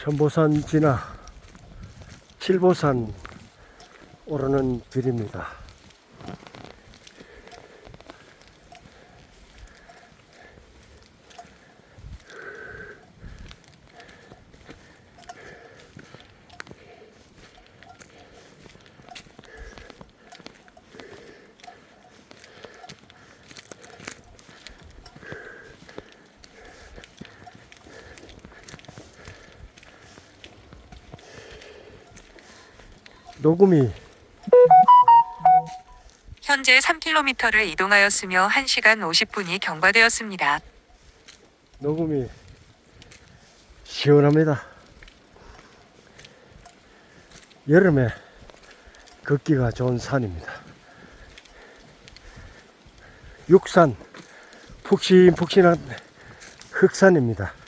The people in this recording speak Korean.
천보산 지나 칠보산 오르는 길입니다. 녹음이 현재 3km를 이동하였으며 1시간 50분이 경과되었습니다. 녹음이 시원합니다. 여름에 걷기가 좋은 산입니다. 육산, 푹신푹신한 흑산입니다.